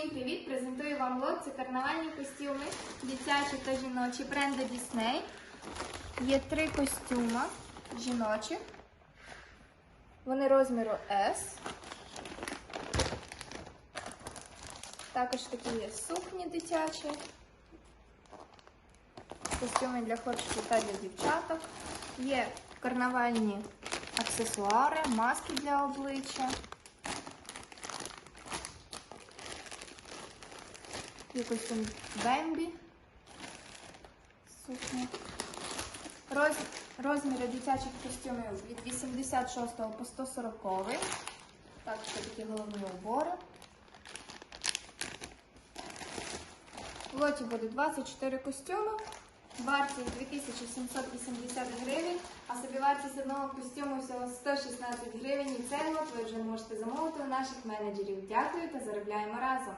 Всім привіт! Презентую вам лот. Це карнавальні костюми, дитячі та жіночі бренду Disney. Є три костюма жіночих. Вони розміру S. Також такі є сукні дитячі. Костюми для хлопчиків та для дівчаток. Є карнавальні аксесуари, маски для обличчя. Є костюм Бембі. Сукня. Роз, розміри дитячих костюмів від 86 по 140. Також є такі головні убори. В лоті буде 24 костюми. Вартість 2780 гривень, а собівартість одного костюму всього 116 гривень. І цей лот ви вже можете замовити у наших менеджерів. Дякую та заробляємо разом!